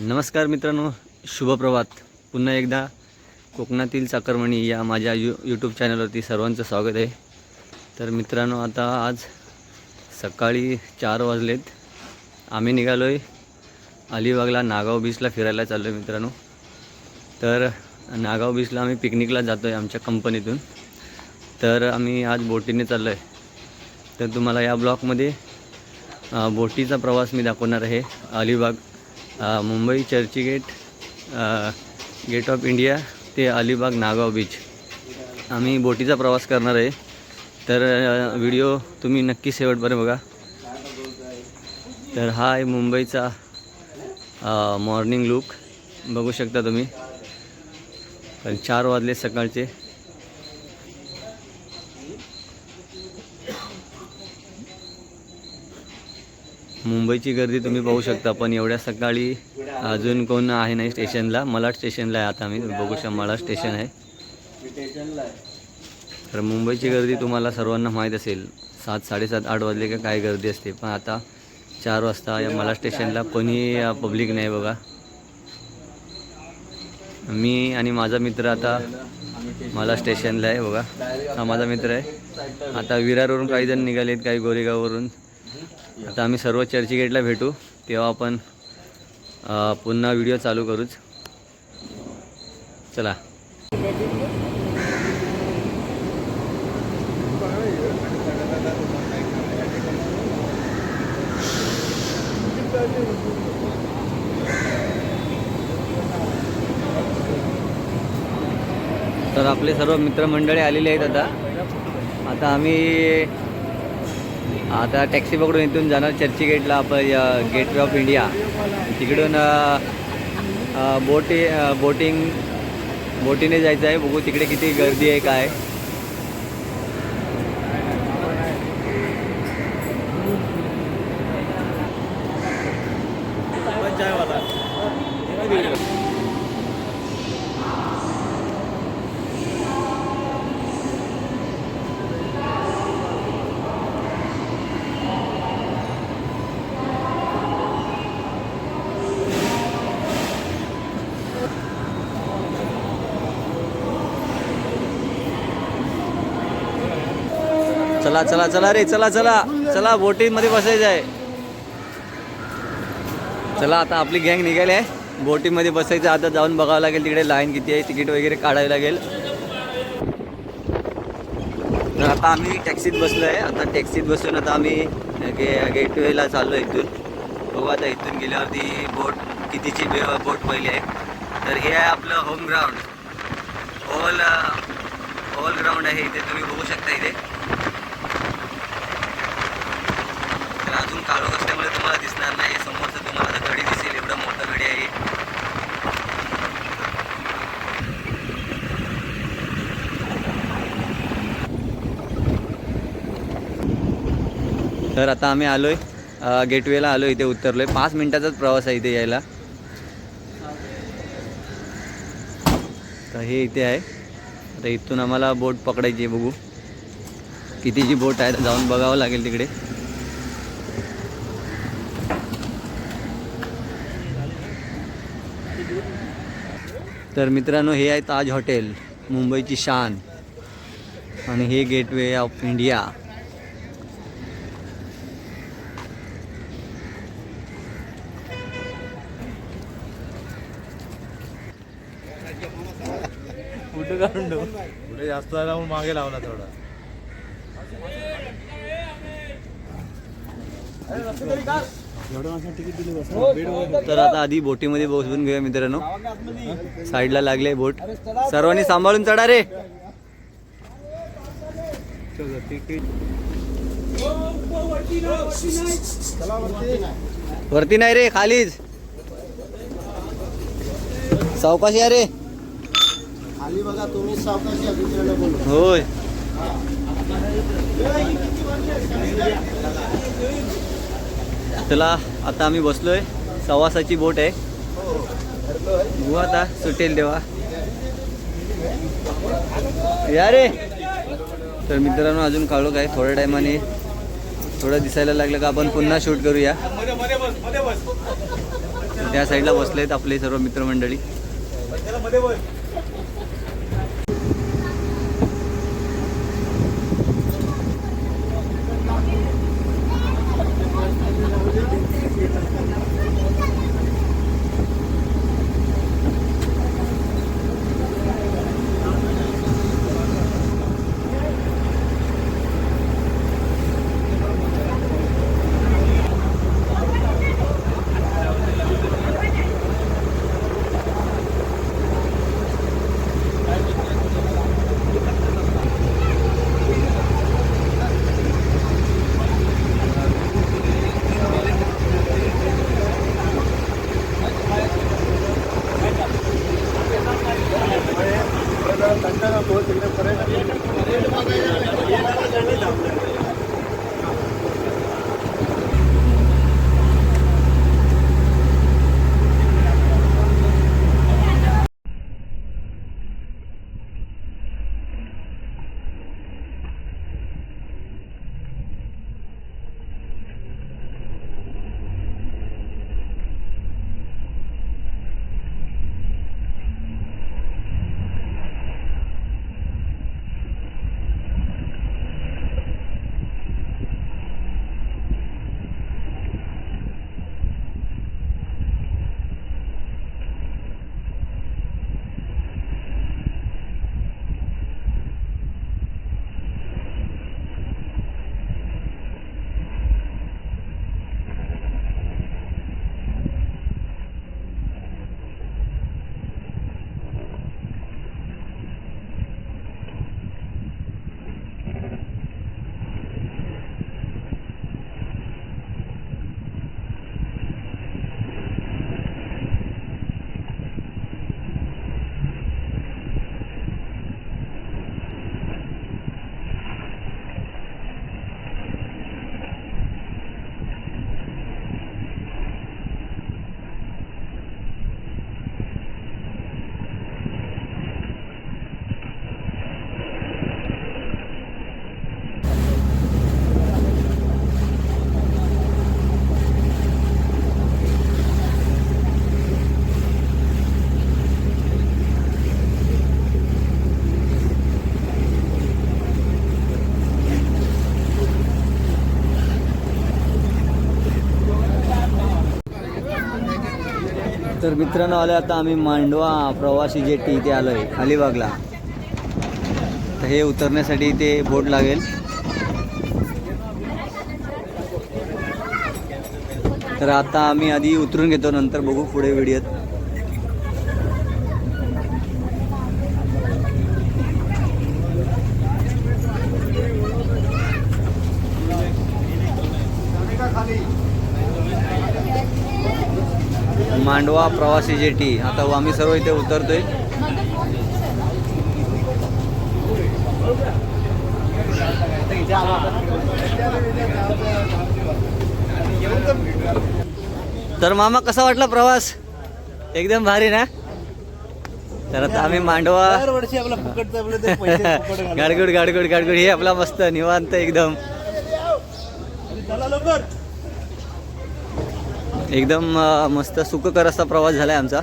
नमस्कार मित्रांनो शुभप्रभात पुन्हा एकदा कोकणातील चाकरमणी या माझ्या यू यूट्यूब चॅनलवरती सर्वांचं स्वागत आहे. तर मित्रांनो आता आज सकाळी चार वाजलेत. आम्ही निघालो आहे अलिबागला नागाव बीचला फिरायला चाललो आहे मित्रांनो. तर नागाव बीचला आम्ही पिकनिकला जातो आहे आमच्या कंपनीतून तर आम्ही आज बोटीने चाललो आहे तर तुम्हाला या ब्लॉकमध्ये बोटीचा प्रवास मी दाखवणार आहे Alibag Mumbai Churchgate gate of India ते अलिबाग नागाव बीच. आम्ही बोटीचा प्रवास करणार आहे. तर व्हिडिओ तुम्ही नक्की शेवटपर्यंत बघा. तर हा आहे मुंबईचा मॉर्निंग लुक बघू शकता तुम्ही. पण चार वाजले सकाळचे. मुंबईची गर्दी तुम्ही पाहू शकता पण एवढ्या सकाळी अजून कोण आहे नाही स्टेशनला. मलाड स्टेशनला आहे आता मी बघू शकता मलाड स्टेशन आहे. तर मुंबईची गर्दी तुम्हाला सर्वांना माहीत असेल. सात साडेसात आठ वाजले का काय गर्दी असते. पण आता चार वाजता या मला स्टेशनला कोणी पब्लिक नाही बघा. मी आणि माझा मित्र आता मला स्टेशनला आहे बघा. हा माझा मित्र आहे. आता विरारवरून काही जण निघालेत काही गोरेगाववरून. आता आम्ही सर्व चर्चगेटला भेटू. तेव्हा आपण पुन्हा व्हिडिओ चालू करूच. चला. तर आपले सर्व मित्रमंडळी आलेले आहेत आता. आता आम्ही आता टॅक्सी पकडून इथून जाणार चर्चगेटला आपण गेटवे ऑफ इंडिया. तिकडून बोटी बोटिंग बोटीने जायचं आहे. बघू तिकडे किती गर्दी आहे काय. चला चला चला रे चला चला चला बोटीमध्ये बसायचं आहे. चला आता आपली गँग निघाली आहे. बोटीमध्ये बसायचं आता जाऊन बघावं लागेल तिकडे लाईन किती आहे तिकीट वगैरे काढावी लागेल. तर आता आम्ही टॅक्सीत बसलो आहे. आता टॅक्सीत बसून आता आम्ही गे गेटवेला चाललो इथून. बघू आता इथून गेल्यावरती बोट कितीची बोट पहिली आहे. तर हे आहे आपलं home ground all all ground आहे. इथे तुम्ही बघू शकता इथे. अजून काळोख असल्यामुळे तुम्हाला दिसणार नाही. समोरचं तुम्हाला गडी दिसेल. एवढं मोठं गडी आहे. तर आता आम्ही आलोय आहे गेटवेला आलो इथे उतरलोय. पाच मिनिटाचाच प्रवास आहे इथे यायला. तर हे इथे आहे. तर इथून आम्हाला बोट पकडायची आहे बघू. कितीची बोट आहे तर जाऊन बघावं लागेल तिकडे. तर मित्रांनो हे आहे ताज हॉटेल मुंबईची शान. आणि हे गेटवे ऑफ इंडिया. कुठं काढून ठेवू? पुढे जास्त झाला म्हणून मागे लावला थोडा तर आता आधी बोटीमध्ये बसवून घेऊया मित्रांनो. साईडला लागले बोट. सर्वांनी सांभाळून चढा रे. वरती नाही रे खालीच. सावकाश या रे. खाली बघा तुम्ही सावकाशी होय. चला आता आम्ही बसलोय. सवासाची बोट आहे. बघू आता सुटेल तेव्हा. या रे! तर मित्रांनो अजून काळो काय थोड्या टायमाने थोडं दिसायला लागलं का आपण पुन्हा शूट करूया. त्या साईडला बसलेत आपले सर्व मित्रमंडळी. तर मित्रांनो आले आता आम्ही मांडवा प्रवासी जेटी इथे आलो आहे अलिबागला. तर हे उतरण्यासाठी इथे बोट लागेल. तर आता आम्ही आधी उतरून घेतो नंतर बघू पुढे व्हिडिओत. मांडवा प्रवासी जेटी. आता आम्ही सर्व इथे उतरतोय. तर मामा कसा वाटला प्रवास? एकदम भारी ना? तर आता आम्ही मांडवा. गाडगुड गाडगुड गाडगुड. हे आपला मस्त निवांत एकदम. चला लवकर. एकदम मस्त सुखकर असा प्रवास आहे आमचा.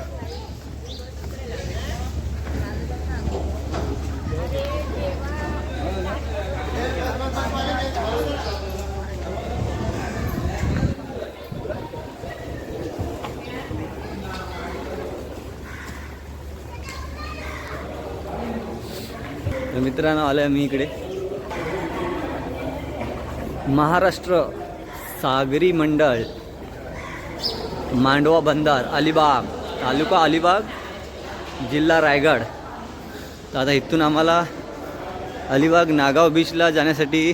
तर मित्रांनो आलोय मी इकडे. महाराष्ट्र सागरी मंडळ. मांडवा बंदर अलिबाग तालुका अलिबाग जिल्हा रायगड. तर आता इथून आम्हाला अलिबाग नागाव बीचला जाण्यासाठी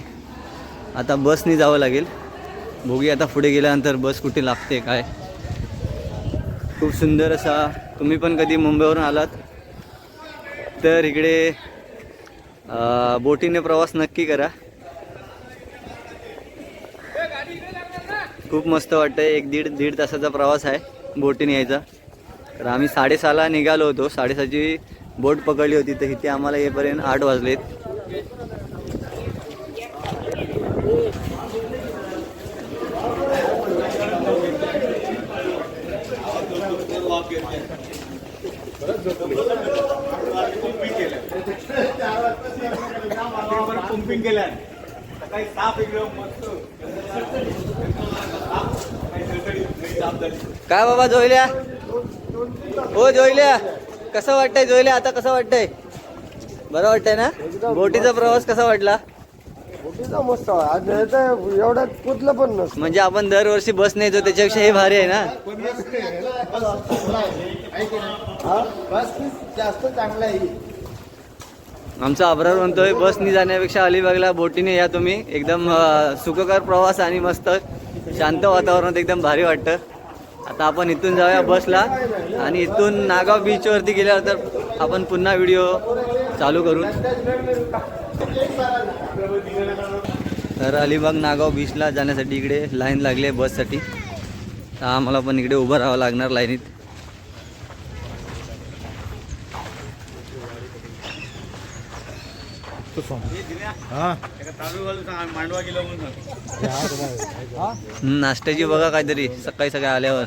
आता बसनी जावं लागेल. भोगी आता पुढे गेल्यानंतर बस कुठे लागते काय? खूप सुंदर असा तुम्ही पण कधी मुंबईवरून आलात तर इकडे बोटीने प्रवास नक्की करा. खूप मस्त वाटतंय. एक दीड दीड तासाचा प्रवास आहे बोटीने यायचा. तर आम्ही साडेसहाला निघालो होतो. साडेसहाची बोट पकडली होती तर इथे आम्हाला येईपर्यंत आठ वाजलेत. पंपिंग केल्या सकाळी साप एकदम मस्त काय बाबा जोयल्या हो जोयल्या कसं वाटतंय जोयल्या आता कसं वाटतंय? बरं वाटतंय ना? बोटीचा प्रवास कसा वाटला? मस्त नाही एवढ्यात कुठलं पण नसतं. म्हणजे आपण दरवर्षी बस नेतो त्याच्यापेक्षा हे भारी आहे ना? बस जास्त चांगला आहे आमचा अब्रार म्हणतोय बसनी जाण्यापेक्षा अलिबागला बोटीने या तुम्ही. एकदम सुखकर प्रवास आणि मस्त शांत वातावरणात एकदम भारी वाटतं. आता आपण इथून जाऊया बसला आणि इथून नागाव बीचवरती गेल्यानंतर आपण पुन्हा व्हिडिओ चालू करू तर अलिबाग नागाव बीचला जाण्यासाठी इकडे लाईन लागली आहे बससाठी तर आम्हाला पण इकडे उभं राहावं लागणार लाईनीत म्हणून हम्म, नाश्त्याची बघा काहीतरी सकाळी सकाळी आल्यावर.